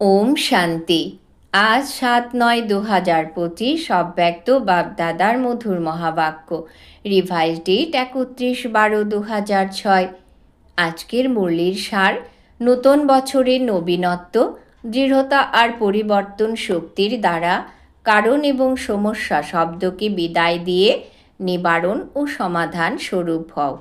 ওম শান্তি। আজ সাত নয় দু হাজার পঁচিশ অব্যক্ত বাগদাদার মধুর মহাবাক্য। রিভাইজ ডেট একত্রিশ বারো দু হাজার ছয়। আজকের মুরলির সার, নতুন বছরের নবীনত্ব, দৃঢ়তা আর পরিবর্তন শক্তির দ্বারা কারণ এবং সমস্যা শব্দকে বিদায় দিয়ে নিবারণ ও সমাধান স্বরূপ হও।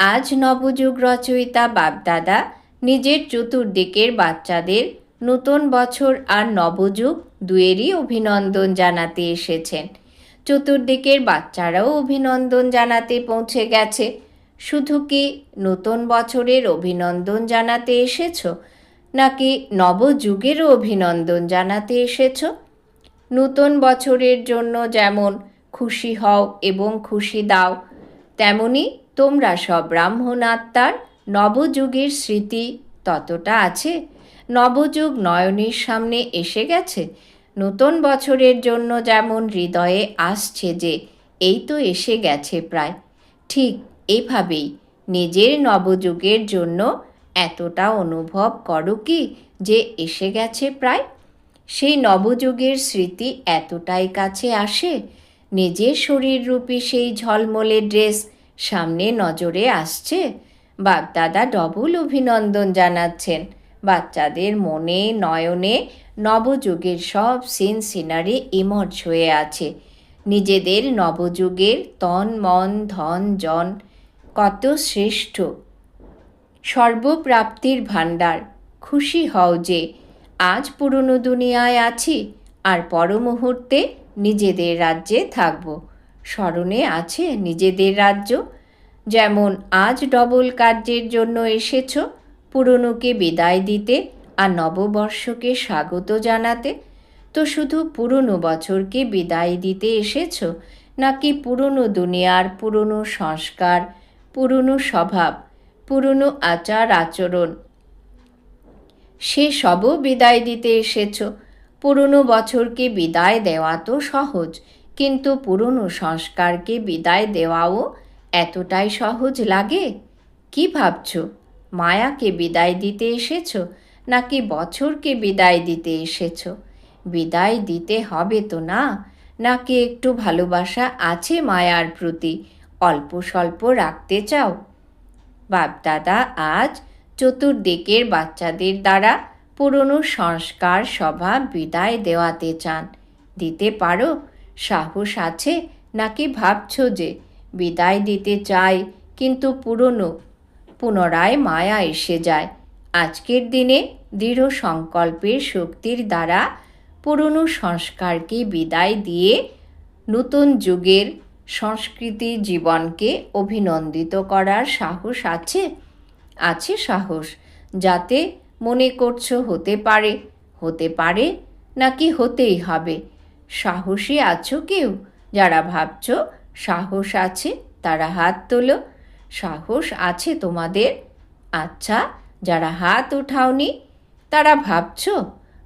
আজ নবযুগ রচয়িতা বাপদাদা নিজের চতুর্দিকের বাচ্চাদের নতুন বছর আর নবযুগ দুয়েরই অভিনন্দন জানাতে এসেছেন। চতুর্দিকের বাচ্চারাও অভিনন্দন জানাতে পৌঁছে গেছে। শুধু কি নতুন বছরের অভিনন্দন জানাতে এসেছ, নাকি নবযুগেরও অভিনন্দন জানাতে এসেছ? নতুন বছরের জন্য যেমন খুশি হও এবং খুশি দাও, তেমনি তোমরা সব ব্রাহ্মণ আত্মার নবযুগের স্মৃতি ততটা আছে নবযুগ নয়নের সামনে এসে গেছে। নতুন বছরের জন্য যেমন হৃদয়ে আসছে যে, এই তো এসে গেছে প্রায়। ঠিক এভাবেই নিজের নবযুগের জন্য এতটা অনুভব করো কি যে, এসে গেছে প্রায়। সেই নবযুগের স্মৃতি এতটাই কাছে আসে, নিজের শরীররূপী সেই ঝলমলে ড্রেস সামনে নজরে আসছে। বাপদাদা ডবল অভিনন্দন জানাচ্ছেন। বাচ্চাদের মনে, নয়নে নবযুগের সব সিন সিনারি ইমর্জ হয়ে আছে। নিজেদের নবযুগের তন, মন, ধন, জন কত শ্রেষ্ঠ। সর্বপ্রাপ্তির ভাণ্ডার, খুশি হও যে আজ পুরনো দুনিয়ায় আছি আর পর মুহূর্তে নিজেদের রাজ্যে থাকব। স্মরণে আছে নিজেদের রাজ্য। যেমন আজ ডবল কার্যের জন্য এসেছ পুরনোকে বিদায় দিতে আর নববর্ষকে স্বাগত জানাতে। তো শুধু পুরনো বছরকে বিদায় দিতে এসেছ, নাকি পুরনো দুনিয়ার পুরনো সংস্কার, পুরনো স্বভাব, পুরনো আচার আচরণ? সে সবও বিদায় দিতে এসেছ। পুরনো বছরকে বিদায় দেওয়া তো সহজ, কিন্তু পুরনো সংস্কারকে বিদায় দেওয়াও এতটাই সহজ লাগে? কি ভাবছ? মায়াকে বিদায় দিতে এসেছ? নাকি বছরকে বিদায় দিতে এসেছ? বিদায় দিতে হবে তো না? নাকি একটু ভালোবাসা আছে মায়ার প্রতি? অল্প স্বল্প রাখতে চাও? বাপদাদা, আজ চতুর্দিকের বাচ্চাদের দ্বারা পুরনো সংস্কার স্বভাব বিদায় দেওয়াতে চান। দিতে পারো? সাহস আছে? নাকি ভাবছ যে বিদায় দিতে চাই, কিন্তু পুরনো পুনরায় মায়া এসে যায়। আজকের দিনে দৃঢ় সংকল্পের শক্তির দ্বারা পুরনো সংস্কারকে বিদায় দিয়ে নতুন যুগের সংস্কৃতি জীবনকে অভিনন্দিত করার সাহস আছে? আছে সাহস, যাতে মনে করছ হতে পারে। হতে পারে নাকি হতেই হবে। সাহসী আছো কেউ? যারা ভাবছ সাহস আছে, তারা হাত তোলো। সাহস আছে তোমাদের? আচ্ছা যারা হাত উঠাওনি, তারা ভাবছ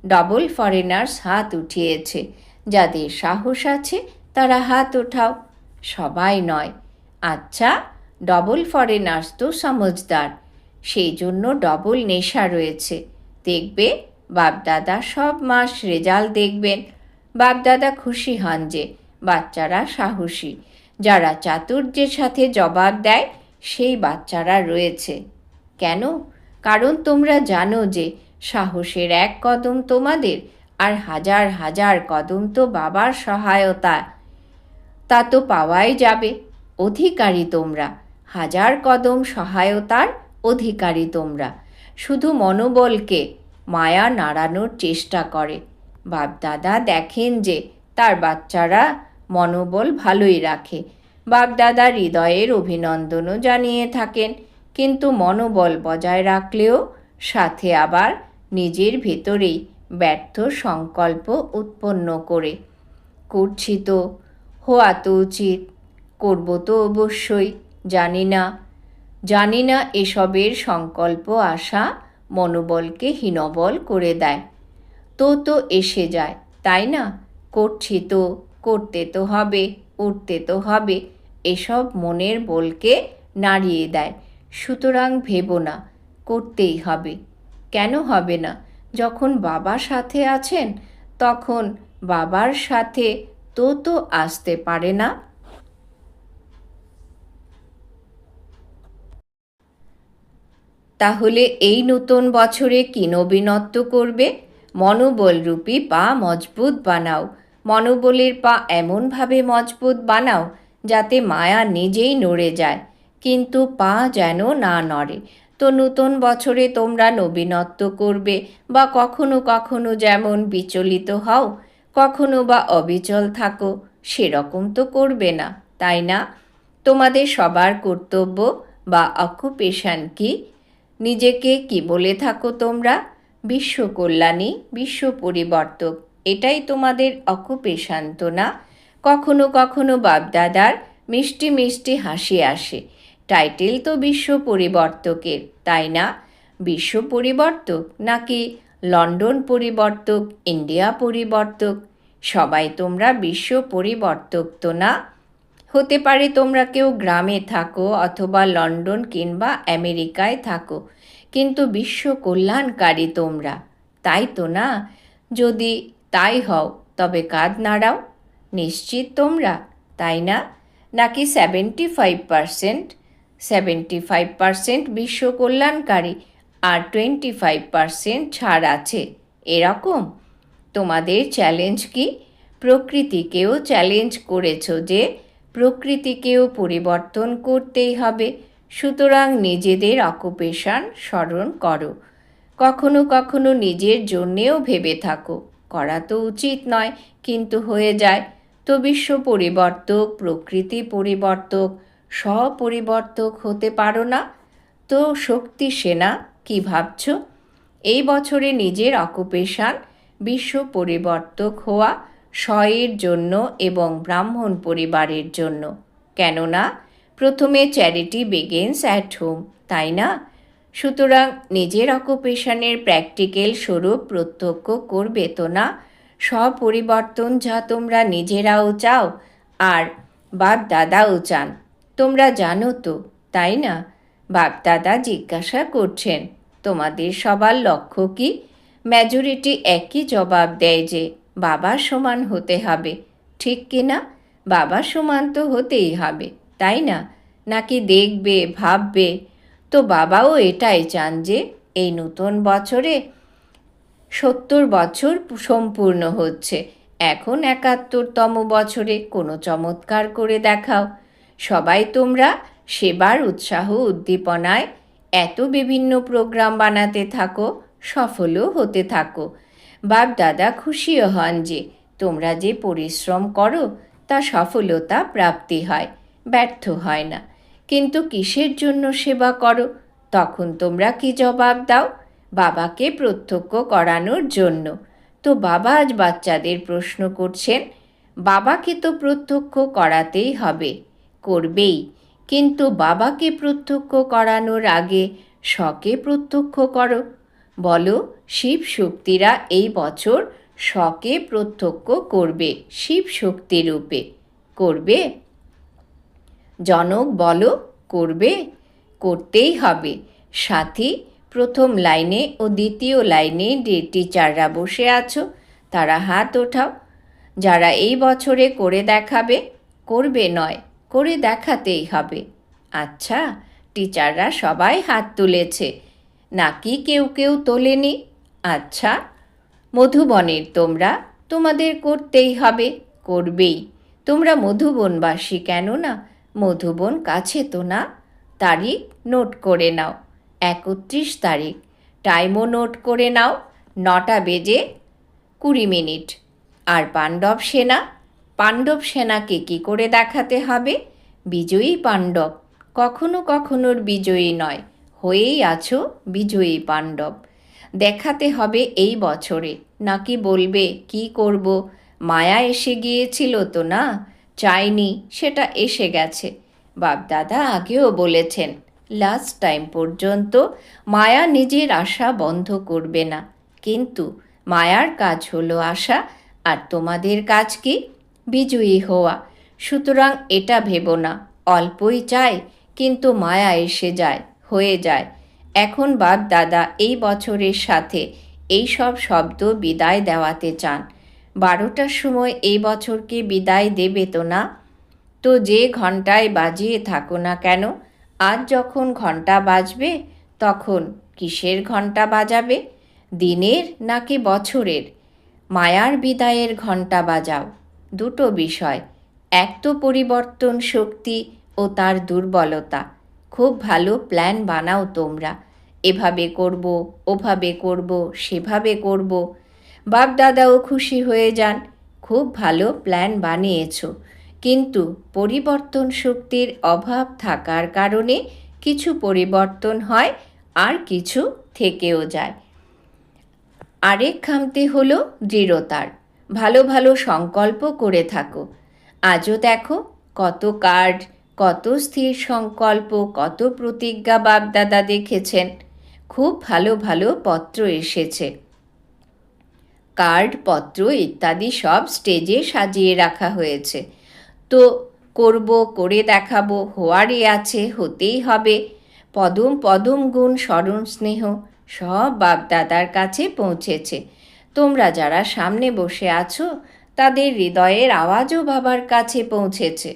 ডবল ফরেনার্স হাত উঠিয়েছে। যাদের সাহস আছে, তারা হাত ওঠাও সবাই নয়। আচ্ছা ডবল ফরেনার্স তো সমজদার সেই জন্য ডবল নেশা রয়েছে। দেখবে, বাপদাদা সব মাস রেজাল্ট দেখবেন। বাপদাদা খুশি হন যে বাচ্চারা সাহসী। যারা চাতুর্যের সাথে জবাব দেয় সেই বাচ্চারা রয়েছে। কেন? কারণ তোমরা জানো যে সাহসের এক কদম তোমাদের আর হাজার হাজার কদম তো বাবার সহায়তা। তা তো পাওয়াই যাবে। অধিকারী তোমরা। হাজার কদম সহায়তার অধিকারী তোমরা। শুধু মনোবলকে মায়া নাড়ানোর চেষ্টা করে। বাপদাদা দেখেন যে তার বাচ্চারা মনোবল ভালোই রাখে। বাপদাদা হৃদয়ের অভিনন্দনও জানিয়ে থাকেন। কিন্তু মনোবল বজায় রাখলেও সাথে আবার নিজের ভেতরেই ব্যর্থ সংকল্প উৎপন্ন করে। করছি তো হওয়া তো উচিত, করব তো অবশ্যই, জানি না। জানি না এসবের সংকল্প আসা মনোবলকে হীনবল করে দেয়। তো তো এসে যায়, তাই না? করছি তো করতে তো হবে, উঠতে তো হবে। এসব মনের বলকে নাড়িয়ে দেয়। সুতরাং ভেবো না, করতেই হবে। কেন হবে না? যখন বাবা সাথে আছেন, তখন বাবার সাথে তো তো আসতে পারে না। তাহলে এই নতুন বছরে কি নবীনত্ব করবে? মনোবলরূপী পা মজবুত বানাও। মনোবলের পা এমনভাবে মজবুত বানাও যাতে মায়া নিজেই নড়ে যায়। কিন্তু পা যেন না নড়ে। তো নতুন বছরে তোমরা নবীনত্ব করবে বা কখনো কখনো যেমন বিচলিত হও, কখনো বা অবিচল থাকো, সেরকম তো করবে না, তাই না? তোমাদের সবার কর্তব্য বা অকুপেশান কি? নিজেকে কি বলে থাকো তোমরা? বিশ্ব কল্যাণী বিশ্ব পরিবর্তক এটাই তোমাদের অকুপেশান তো না? কখনো কখনো বাপদাদার মিষ্টি মিষ্টি হাসি আসে। টাইটেল তো বিশ্ব পরিবর্তকের, তাই না? বিশ্ব পরিবর্তক নাকি লন্ডন পরিবর্তক, ইন্ডিয়া পরিবর্তক? সবাই তোমরা বিশ্ব পরিবর্তক তো না? হতে পারে তোমরা কেউ গ্রামে থাকো অথবা লন্ডন কিংবা আমেরিকায় থাকো, কিন্তু বিশ্ব কল্যাণকারী তোমরা। তাই তো না? যদি তাই হও, তবে কাঁধ নাড়াও। নিশ্চিত তোমরা, তাই না? নাকি seventy five percent seventy five percent বিশ্ব কল্যাণকারী আর টোয়েন্টি ফাইভ পারসেন্ট ছাড় আছে, এরকম? তোমাদের চ্যালেঞ্জ কি? প্রকৃতিকেও চ্যালেঞ্জ করেছ যে, প্রকৃতিকেও পরিবর্তন করতেই হবে। সুতরাং নিজেদের অকুপেশান স্মরণ করো। কখনো কখনো নিজের জন্যেও ভেবে থাকো। করা তো উচিত নয়, কিন্তু হয়ে যায়। তো বিশ্ব পরিবর্তক, প্রকৃতি পরিবর্তক, স্বপরিবর্তক হতে পারো না। তো শক্তি সেনা, কি ভাবছ? এই বছরে নিজের অকুপেশান, বিশ্ব পরিবর্তক হওয়া, স্বয়ের জন্য এবং ব্রাহ্মণ পরিবারের জন্য। কেননা, প্রথমে চ্যারিটি বেগেন্স অ্যাট হোম তাই না? সুতরাং নিজের অকুপেশানের প্র্যাকটিক্যাল স্বরূপ প্রত্যক্ষ করবে তো না? স্বপরিবর্তন যা তোমরা নিজেরাও চাও আর বাপ দাদাও চান। তোমরা জানো তো, তাই না? বাপ দাদা জিজ্ঞাসা করছেন, তোমাদের সবার লক্ষ্য কি? মেজরিটি একই জবাব দেয় যে, বাবা সমান হতে হবে। ঠিক কি না? বাবা সমান তো হতেই হবে, তাই না? নাকি দেখবে, ভাববে? তো বাবাও এটাই চান যে, এই নতুন বছরে সত্তর বছর সম্পূর্ণ হচ্ছে। এখন একাত্তরতম বছরে কোনো চমৎকার করে দেখাও। সবাই তোমরা সেবার উৎসাহ উদ্দীপনায় এত বিভিন্ন প্রোগ্রাম বানাতে থাকো, সফলও হতে থাকো। বাপ দাদা খুশিও হন যে তোমরা যে পরিশ্রম করো, তা সফলতা প্রাপ্তি হয়, ব্যর্থ হয় না। কিন্তু কিসের জন্য সেবা করো? তখন তোমরা কি জবাব দাও? বাবাকে প্রত্যক্ষ করানোর জন্য। তো বাবা আজ বাচ্চাদের প্রশ্ন করছেন, বাবাকে তো প্রত্যক্ষ করাতেই হবে, করবেই। কিন্তু বাবাকে প্রত্যক্ষ করানোর আগে শকে প্রত্যক্ষ করো। বলো শিব শক্তিরা এই বছর শকে প্রত্যক্ষ করবে শিব শক্তিরূপে করবে? জনক বলো, করবে? করতেই হবে। সাথী প্রথম লাইনে ও দ্বিতীয় লাইনে যে টিচাররা বসে আছো, তারা হাত ওঠাও। যারা এই বছরে করে দেখাবে, করবে নয়, করে দেখাতেই হবে। আচ্ছা টিচাররা সবাই হাত তুলেছে। নাকি কেউ কেউ তোলেনি? আচ্ছা মধুবনের তোমরা, তোমাদের করতেই হবে, করবেই। তোমরা মধুবনবাসী কেন না? মধুবন কাছে তো না? তারিখ নোট করে নাও। একত্রিশ তারিখ। টাইমও নোট করে নাও, নটা বেজে কুড়ি মিনিট। আর পাণ্ডব সেনা, পাণ্ডব সেনাকে কী করে দেখাতে হবে? বিজয়ী পাণ্ডব, কখনো কখনোর বিজয়ী নয়, হয়েই আছো বিজয়ী পাণ্ডব। দেখাতে হবে এই বছরে, নাকি বলবে, কি করব? মায়া এসে গিয়েছিল তো না? চাইনি, সেটা এসে গেছে। বাপদাদা আগেও বলেছেন লাস্ট টাইম পর্যন্ত মায়া নিজের আশা বন্ধ করবে না। কিন্তু মায়ার কাজ হলো আশা, আর তোমাদের কাজ কি? বিজয়ী হওয়া। সুতরাং এটা ভেবো না। অল্পই চাই কিন্তু মায়া এসে যায়, হয়ে যায়। এখন বাপ দাদা এই বছরের সাথে এই সব শব্দ বিদায় দেওয়াতে চান। বারোটার সময় এই বছরকে বিদায় দেবে তো না? তো যে ঘন্টায় বাজিয়ে থাকো না কেন? আজ যখন ঘণ্টা বাজবে, তখন কিসের ঘণ্টা বাজাবে? দিনের নাকি বছরের? মায়ার বিদায়ের ঘণ্টা বাজাও। দুটো বিষয়, এক তো পরিবর্তন শক্তি ও তার দুর্বলতা। খুব ভালো প্ল্যান বানাও তোমরা। এভাবে করব, ওভাবে করব, সেভাবে করব। বাপ দাদাও খুশি হয়ে যান। খুব ভালো প্ল্যান বানিয়েছো। কিন্তু পরিবর্তন শক্তির অভাব থাকার কারণে কিছু পরিবর্তন হয় আর কিছু থেকেও যায়। আরেক খামতি হলো দৃঢ়তার। ভালো ভালো সংকল্প করে থাকো। আজও দেখো কত কার্ড, কত স্থির সংকল্প, কত প্রতিজ্ঞা বাগদাদা দেখেছেন। খুব ভালো ভালো পত্র এসেছে। কার্ড, পত্র ইত্যাদি সব স্টেজে সাজিয়ে রাখা হয়েছে। তো করব, করে দেখাবো, হওয়ারই আছে, হতেই হবে। পদম পদম গুণ স্মরণ স্নেহ, সব বাপদাদার কাছে পৌঁছেছে। তোমরা যারা সামনে বসে আছো, তাদের হৃদয়ের আওয়াজও বাবার কাছে পৌঁছেছে।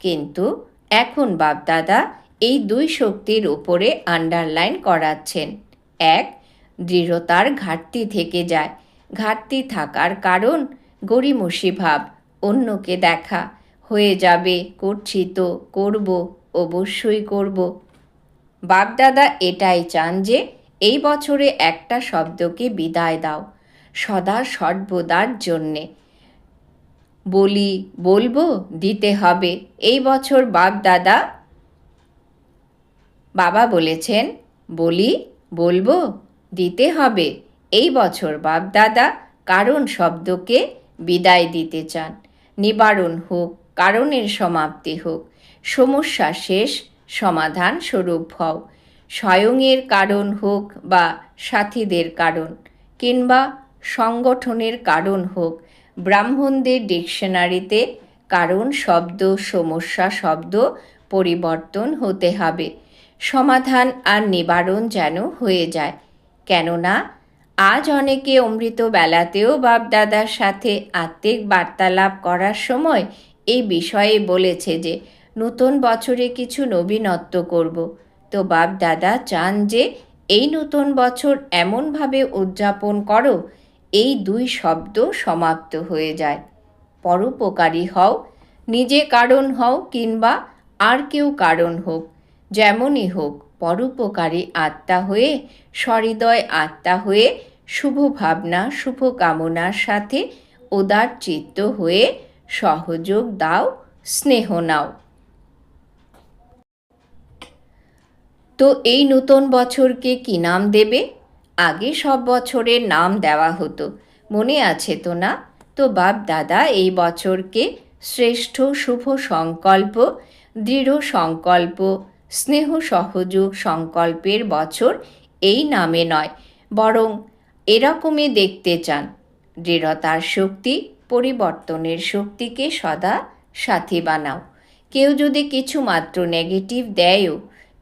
কিন্তু এখন বাপদাদা এই দুই শক্তির উপরে আন্ডারলাইন করাচ্ছেন। এক, দৃঢ়তার ঘাটতি থেকে যায়। ঘাটতি থাকার কারণ গরিমসি ভাব, অন্যকে দেখা। হয়ে যাবে, করছি তো, করব, অবশ্যই করব। বাপদাদা এটাই চান যে, এই বছরে একটা শব্দকে বিদায় দাও, সদা সর্বদার জন্যে। বলি, বলব, দিতে হবে। এই বছর বাপ দাদা বাবা বলেছেন, বলি, বলব, দিতে হবে। এই বছর বাপ দাদা কারণ শব্দকে বিদায় দিতে চান। নিবারণ হোক। কারণের সমাপ্তি হোক। সমস্যা শেষ, সমাধান স্বরূপ হও। স্বয়ংয়ের কারণ হোক বা সাথীদের কারণ কিংবা সংগঠনের কারণ হোক, ব্রাহ্মণদের ডিকশনারিতে কারণ, শব্দ, সমস্যা, শব্দ পরিবর্তন হতে হবে। সমাধান আর নিবারণ যেন হয়ে যায়। কেননা, আজ অনেকে অমৃত বেলাতেও বাপদাদার সাথে আত্মিক বার্তালাপ করার সময় এই বিষয়ে বলেছে যে, নতুন বছরে কিছু নবীনত্ব করব। তো বাপ দাদা চান যে, এই নতুন বছর এমনভাবে উদযাপন করো, এই দুই শব্দ সমাপ্ত হয়ে যায়। পরোপকারী হও, নিজে কারণ হও কিংবা আর কেউ কারণ হোক, যেমনই হোক, পরোপকারী আত্মা হয়ে, সহৃদয় আত্মা হয়ে শুভ ভাবনা শুভ কামনার সাথে উদার চিত্ত হয়ে সহযোগ দাও, স্নেহ নাও। তো এই নতুন বছরকে কি নাম দেবে? আগে সব বছরের নাম দেওয়া হতো। মনে আছে তো না? তো বাপ দাদা, এই বছরকে শ্রেষ্ঠ শুভ সংকল্প, দৃঢ় সংকল্প, স্নেহ সহযোগ সংকল্পের বছর এই নামে নয়, বরং এরকমই দেখতে চান। দৃঢ়তার শক্তি পরিবর্তনের শক্তিকে সদা সাথী বানাও। কেউ যদি কিছু মাত্র নেগেটিভ দেয়ও,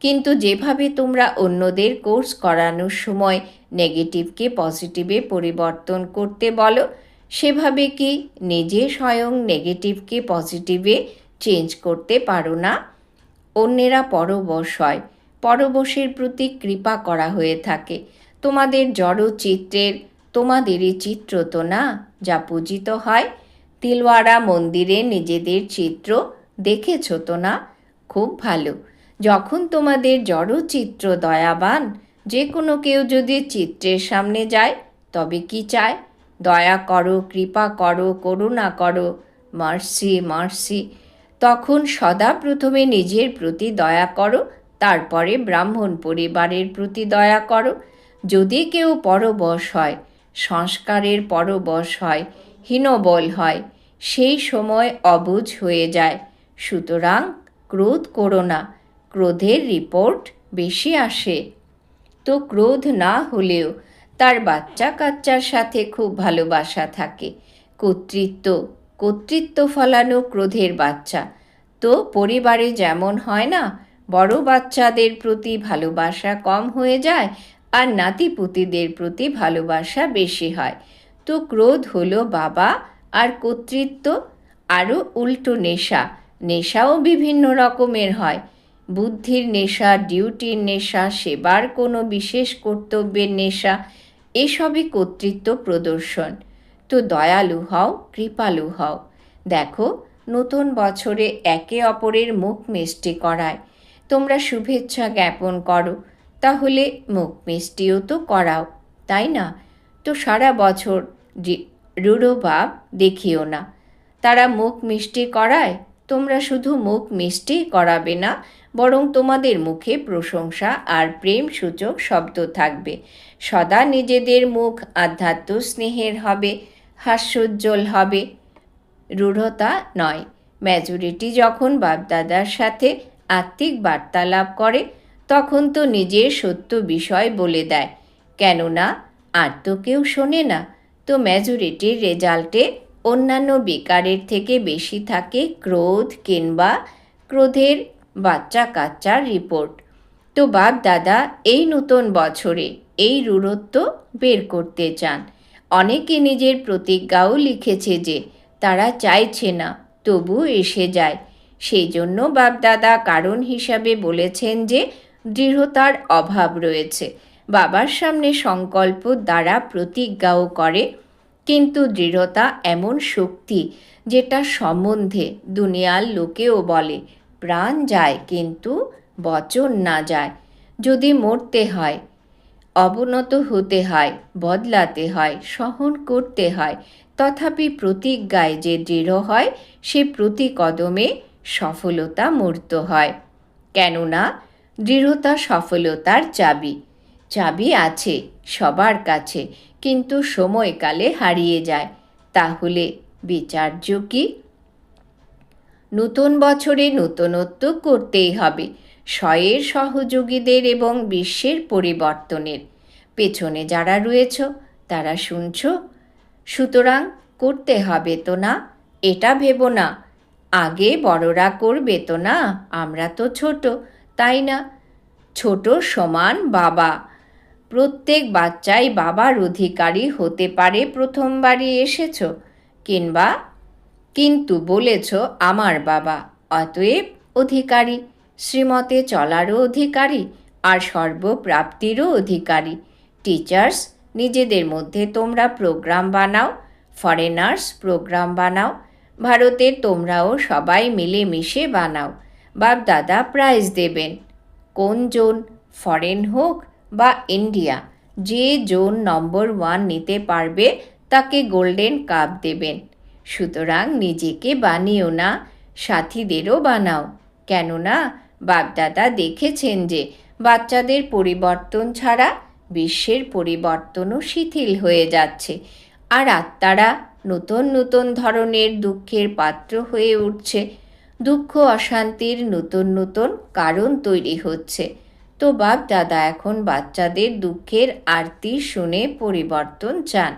কিন্তু যেভাবে তোমরা অন্যদের কোর্স করানোর সময় নেগেটিভকে পজিটিভে পরিবর্তন করতে বলো, সেভাবে কি নিজে স্বয়ং নেগেটিভকে পজিটিভে চেঞ্জ করতে পারো না? অন্যেরা পরবশ হয়। পরবশের প্রতি কৃপা করা হয়ে থাকে। তোমাদের জড় চিত্রের তোমাদেরই চিত্র তো না, যা পূজিত হয়। তিলওয়াড়া মন্দিরে নিজেদের চিত্র দেখেছ তো না? খুব ভালো। যখন তোমাদের জড় চিত্র দয়াবান, যে কোনো কেউ যদি চিত্রের সামনে যায়, তবে কি চায়? দয়া করো, কৃপা করো, করুণা করো, মার্সি মার্সি। তখন সদা প্রথমে নিজের প্রতি দয়া করো, তারপরে ব্রাহ্মণ পরিবারের প্রতি দয়া করো। যদি কেউ পরবশ হয় সংস্কারের পরবশ হয়, হীনবল হয়, সেই সময় অবুঝ হয়ে যায়। সুতরাং ক্রোধ করো না, ক্রোধের রিপোর্ট বেশি আসে। তো ক্রোধ না হলেও তার বাচ্চা কাচ্চার সাথে খুব ভালোবাসা থাকে। কর্তৃত্ব কর্তৃত্ব ফলানো ক্রোধের বাচ্চা। তো পরিবারে যেমন হয় না, বড় বাচ্চাদের প্রতি ভালোবাসা কম হয়ে যায় আর নাতিপুতিদের প্রতি ভালোবাসা বেশি হয়। তো ক্রোধ হলো বাবা আর কর্তৃত্ব আরও উল্টো নেশা। নেশাও বিভিন্ন রকমের হয়। বুদ্ধির নেশা, ডিউটির নেশা, সেবার কোনো বিশেষ কর্তব্যের নেশা, এসবই কর্তৃত্ব প্রদর্শন। তো দয়ালু হও, কৃপালু হও। দেখো, নতুন বছরে একে অপরের মুখ মিষ্টি করায়। তোমরা শুভেচ্ছা জ্ঞাপন করো। তাহলে মুখ মিষ্টিও তো করাও, তাই না? তো সারা বছর রূঢ় ভাব দেখিও না। তারা মুখ মিষ্টি করায়? তোমরা শুধু মুখ মিষ্টি করাবে না, বরং তোমাদের মুখে প্রশংসা আর প্রেম সূচক শব্দ থাকবে। সদা নিজেদের মুখ আধ্যাত্ম স্নেহের হবে, হাস্যোজ্জ্বল হবে। রূঢ়তা নয়। মেজরিটি যখন বাপদাদার সাথে আত্মিক বার্তালাপ করে তখন তো নিজের সত্য বিষয় বলে দেয়। কেননা, আর তো কেউ শোনে না, তো মেজরিটির রেজাল্টে অন্যান্য বেকারের থেকে বেশি থাকে ক্রোধ কিংবা ক্রোধের বাচ্চা কাচ্চার রিপোর্ট। তো বাপ দাদা এই নতুন বছরে এই রূঢ়ত্ব বের করতে চান। অনেকে নিজের প্রতিজ্ঞাও লিখেছে যে, তারা চাইছে না তবু এসে যায়। সেই জন্য বাপদাদা কারণ হিসাবে বলেছেন যে দৃঢ়তার অভাব রয়েছে। বাবার সামনে সংকল্প দ্বারা প্রতিজ্ঞাও করে, কিন্তু দৃঢ়তা এমন শক্তি যেটা সম্বন্ধে দুনিয়ার লোকেও বলে, প্রাণ যায় কিন্তু বচন না যায়। যদি মরতে হয়, অবনত হতে হয়, বদলাতে হয়, সহন করতে হয়, তথাপি প্রতিজ্ঞায় যে দৃঢ় হয়, সে প্রতি কদমে সফলতা মূর্ত হয়। কেননা দৃঢ়তা সফলতার চাবি। চাবি আছে, সবার কাছে, কিন্তু সময়কালে হারিয়ে যায়। তাহলে বিচার্য কি? নতুন বছরে নতুনত্ব করতেই হবে। স্বয়ের সহযোগীদের এবং বিশ্বের পরিবর্তনের। পেছনে যারা রয়েছ, তারা শুনছ, সুতরাং করতে হবে তো না, এটা ভেবো না। আগে বড়রা করবে তো না, আমরা তো ছোট। তাই না? ছোট সমান বাবা। প্রত্যেক বাচ্চাই বাবার অধিকারী হতে পারে প্রথমবারই এসেছ, কিংবা কিন্তু বলেছ আমার বাবা অতএব অধিকারী, শ্রীমতে চলারও অধিকারী আর সর্বপ্রাপ্তিরও অধিকারী। টিচার্স, নিজেদের মধ্যে তোমরা প্রোগ্রাম বানাও, ফরেনার্স প্রোগ্রাম বানাও, ভারতের তোমরাও সবাই মিলেমিশে বানাও। বাপ দাদা প্রাইজ দেবেন। কোন জোন? ফরেন হোক বা ইন্ডিয়া যে জোন নম্বর ওয়ান নিতে পারবে তাকে গোল্ডেন কাপ দেবেন। সুতরাং নিজেকে বানিও না, সাথীদেরও বানাও। কেননা বাপদাদা দেখেছেন যে বাচ্চাদের পরিবর্তন ছাড়া বিশ্বের পরিবর্তনও শিথিল হয়ে যাচ্ছে। আর আত্মারা নতুন নতুন ধরনের দুঃখের পাত্র হয়ে উঠছে। দুঃখ, অশান্তির নতুন নতুন কারণ তৈরি হচ্ছে। তো বাপ, দাদা এখন বাচ্চাদের দুঃখের আরতি শুনে পরিবর্তন চান।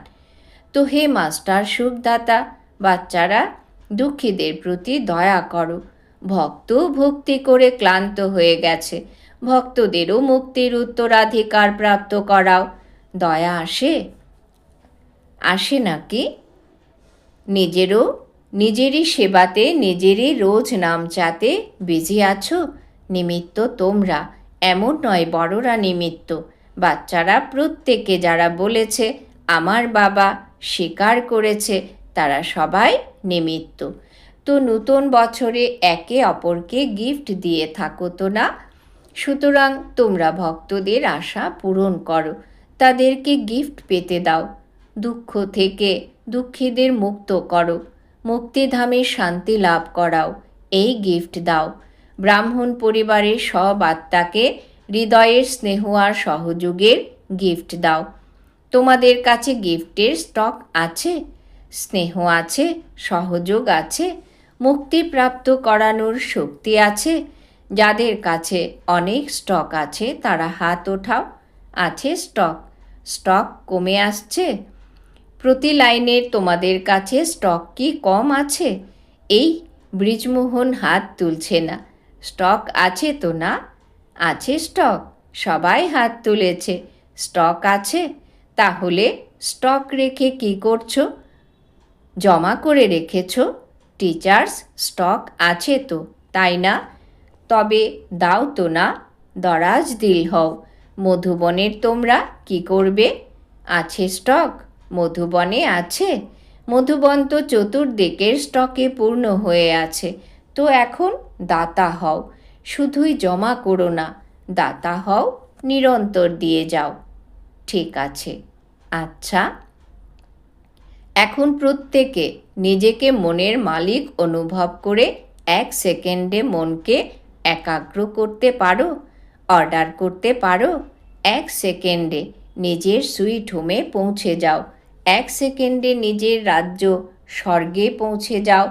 তো হে মাস্টার সুখদাতা, বাচ্চারা, দুঃখীদের প্রতি দয়া করো। ভক্ত ভক্তি করে ক্লান্ত হয়ে গেছে। ভক্তদেরও মুক্তির উত্তরাধিকার প্রাপ্ত করাও। দয়া আসে? আসে নাকি? নিজেরও নিজেরই সেবাতে, নিজেরই রোজ নাম চাতে বিজি আছো? নিমিত্ত তোমরা, এমন নয় বড়রা নিমিত্ত। বাচ্চারা প্রত্যেকে যারা বলেছে, আমার বাবা স্বীকার করেছে তারা সবাই নিমিত্ত। তো নতুন বছরে একে অপরকে গিফট দিয়ে থাকো তো না। সুতরাং তোমরা ভক্তদের আশা পূরণ করো। তাদেরকে গিফট পেতে দাও। দুঃখ থেকে দুঃখীদের মুক্ত করো। মুক্তিধামে শান্তি লাভ করাও, এই গিফট দাও। ব্রাহ্মণ পরিবারের সব আত্মাকে হৃদয়ের স্নেহ আর সহযোগের গিফট দাও। তোমাদের কাছে গিফটের স্টক আছে? স্নেহ আছে, সহযোগ আছে, মুক্তিপ্রাপ্ত করানোর শক্তি আছে। যাদের কাছে অনেক স্টক আছে, তারা হাত ওঠাও। আছে স্টক স্টক কমে আসছে। প্রতি লাইনের তোমাদের কাছে স্টক কি কম আছে? এই ব্রিজমোহন হাত তুলছে না। স্টক আছে তো না? আছে স্টক। সবাই হাত তুলেছে। স্টক আছে? তাহলে স্টক রেখে কি করছ? জমা করে রেখেছ? টিচার্স, স্টক আছে তো, তাই না? তবে দাও তো না, দরাজ দিল হও। মধুবনের তোমরা কি করবে? আছে স্টক। মধুবনে আছে। মধুবন তো চতুর্দিকের স্টকে পূর্ণ হয়ে আছে। তো এখন দাতা হও, শুধুই জমা করো না, দাতা হও, নিরন্তর দিয়ে যাও। ঠিক আছে। আচ্ছা। এখন প্রত্যেকে নিজেকে মনের মালিক অনুভব করে এক সেকেন্ডে মনকে একাগ্র করতে পারো, অর্ডার করতে পারো, এক সেকেন্ডে নিজের সুইট হোমে পৌঁছে যাও। এক সেকেন্ডে নিজের রাজ্য স্বর্গে পৌঁছে যাও।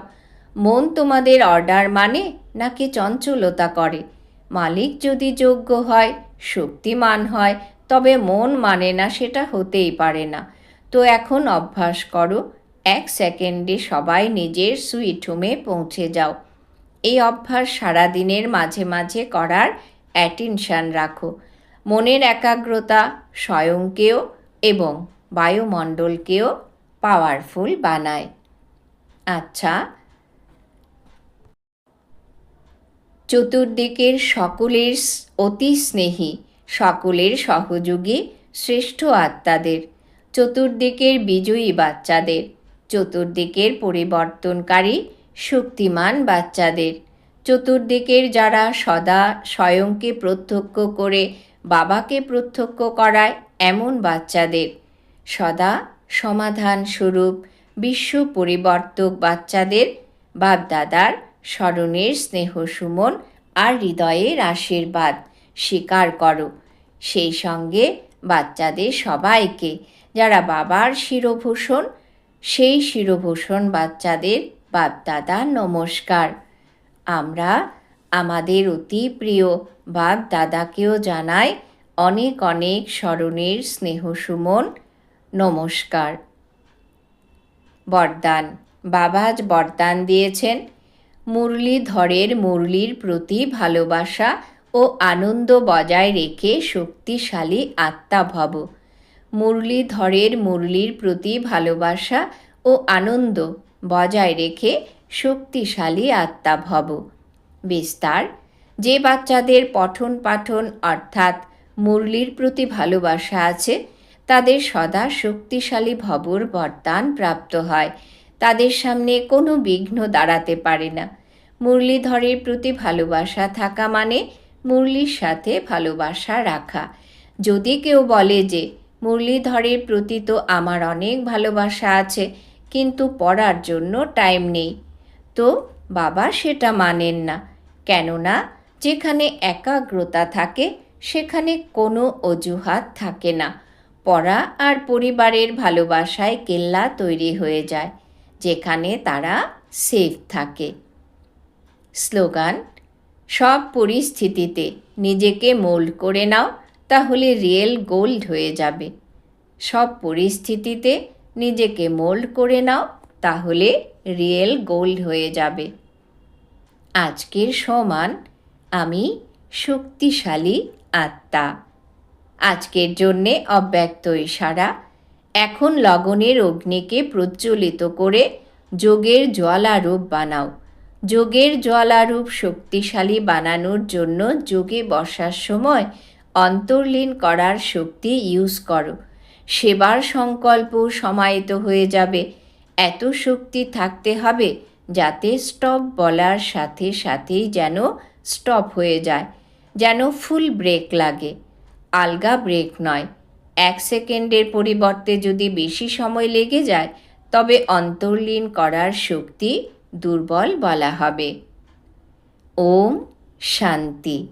মন তোমাদের অর্ডার মানে নাকি চঞ্চলতা করে। মালিক যদি যোগ্য হয়, শক্তিমান হয়, তবে মন মানে না সেটা হতেই পারে না। তো এখন অভ্যাস করো, এক সেকেন্ডে সবাই নিজের সুইট হোমে পৌঁছে যাও। এই অভ্যাস সারাদিনের মাঝে মাঝে করার অ্যাটেনশান রাখো। মনের একাগ্রতা স্বয়ংকেও এবং বায়ুমণ্ডলকেও পাওয়ারফুল বানায়। আচ্ছা। চতুর্দিকের সকলের অতি স্নেহী, সকলের সহযোগী শ্রেষ্ঠ আত্মাদের, চতুর্দিকের বিজয়ী বাচ্চাদের, চতুর্দিকের পরিবর্তনকারী শক্তিমান বাচ্চাদের, চতুর্দিকের যারা সদা স্বয়ংকে প্রত্যক্ষ করে বাবাকে প্রত্যক্ষ করায় এমন বাচ্চাদের সদা সমাধান স্বরূপ বিশ্ব পরিবর্তক বাচ্চাদের বাপদাদার স্মরণের স্নেহ সুমন আর হৃদয়ের আশীর্বাদ স্বীকার করো। সেই সঙ্গে বাচ্চাদের সবাইকে, যারা বাবার শিরভূষণ, সেই শিরভূষণ বাচ্চাদের বাপদাদা নমস্কার। আমরা আমাদের অতি প্রিয় বাপ দাদাকেও জানাই অনেক অনেক স্মরণের স্নেহ সুমন নমস্কার। বরদান। বাবা আজ বরদান দিয়েছেন। মুরলীধরের মুরলির প্রতি ভালোবাসা ও আনন্দ বজায় রেখে শক্তিশালী আত্মা ভব মুরলীধরের মুরলির প্রতি ভালোবাসা ও আনন্দ বজায় রেখে শক্তিশালী আত্মা ভব বিস্তার, যে বাচ্চাদের পঠন পাঠন অর্থাৎ মুরলির প্রতি ভালোবাসা আছে তাদের সদা শক্তিশালী ভবর বরদান প্রাপ্ত হয়। তাদের সামনে কোনো বিঘ্ন দাঁড়াতে পারে না। মুরলীধরের প্রতি ভালোবাসা থাকা মানে মুরলির সাথে ভালোবাসা রাখা। যদি কেউ বলে যে, মুরলীধরের প্রতি তো আমার অনেক ভালোবাসা আছে, কিন্তু পড়ার জন্য টাইম নেই, তো বাবা সেটা মানেন না। কেননা, যেখানে একাগ্রতা থাকে, সেখানে কোনো অজুহাত থাকে না। পড়া আর পরিবারের ভালোবাসায় কেল্লা তৈরি হয়ে যায়, যেখানে তারা সেফ থাকে। স্লোগান, সব পরিস্থিতিতে নিজেকে মোল্ড করে নাও, তাহলে রিয়েল গোল্ড হয়ে যাবে। সব পরিস্থিতিতে নিজেকে মোল্ড করে নাও, তাহলে রিয়েল গোল্ড হয়ে যাবে। আজকের সমান, আমি শক্তিশালী আত্মা। আজকের জন্যে অব্যক্ত ইশারা। এখন লগনের অগ্নিকে প্রজ্বলিত করে যোগের জ্বালারূপ বানাও। যোগের জ্বালারূপ শক্তিশালী বানানোর জন্য যোগে বসার সময় অন্তর্লীন করার শক্তি ইউজ করো। সেবার সংকল্প সমাহিত হয়ে যাবে। এত শক্তি থাকতে হবে যাতে স্টপ বলার সাথে সাথেই যেন স্টপ হয়ে যায়, যেন ফুল ব্রেক লাগে। আলগা ব্রেক নয়। এক সেকেন্ডের পরিবর্তে যদি বেশি সময় লেগে যায়, তবে অন্তর্লীন করার শক্তি দুর্বল বলা হবে। ওম শান্তি।